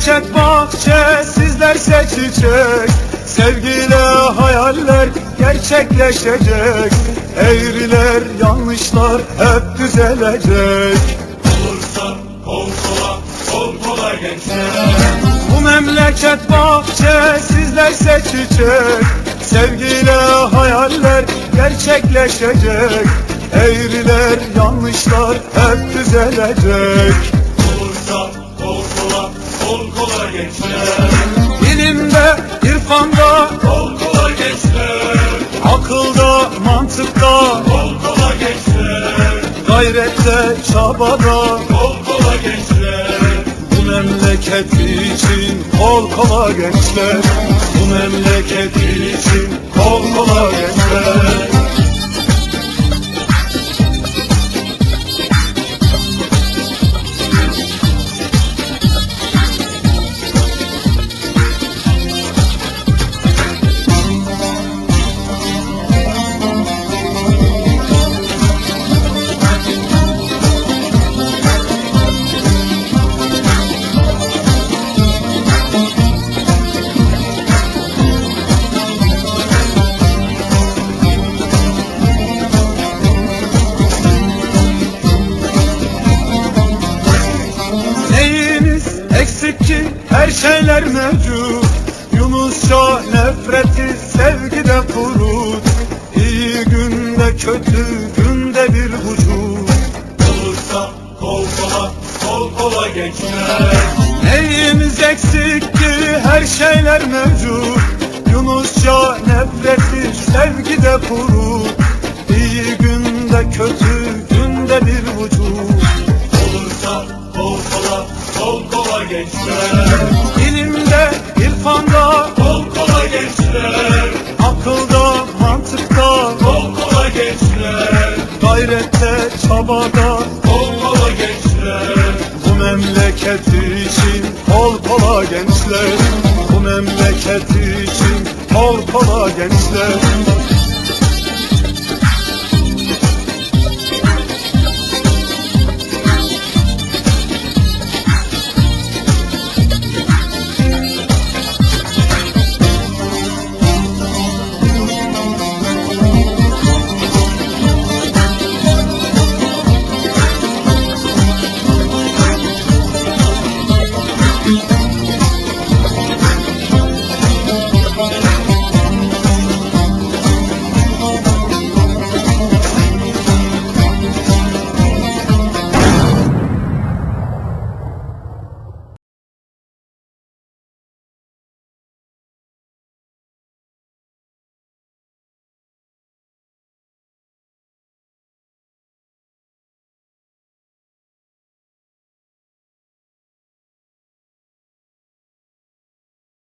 memleket bahçe sizlerse çiçek Sevgiyle hayaller gerçekleşecek. Eğriler yanlışlar hep düzelecek. Olursa kol kola, kol kola gençler. Bu memleket bahçe sizlerse çiçek Sevgiyle hayaller gerçekleşecek. Eğriler yanlışlar hep düzelecek kol kola gençler. İlimde, irfanda, Kol kola gençler. akılda, mantıkta Kol kola gençler. Gayrette, çabada Kol kola gençler. Bu memleket için kol kola gençler Bu memleket için eksik ki her şeyler mevcut. Yunusça nefreti sevgide kurut. İyi günde kötü günde bir vücut. Olursa kol kola, kol kola gençler. Neyimiz eksik ki? Her şeyler mevcut. Yunusça nefreti sevgide kurut. İyi günde kötü günde bir vücut gençler. İlimde, irfanda, Kol kola gençler. akılda, mantıkta Kol kola gençler. Gayrette, çabada Kol kola gençler. Bu memleket için kol kola gençler Bu memleket için kol kola gençler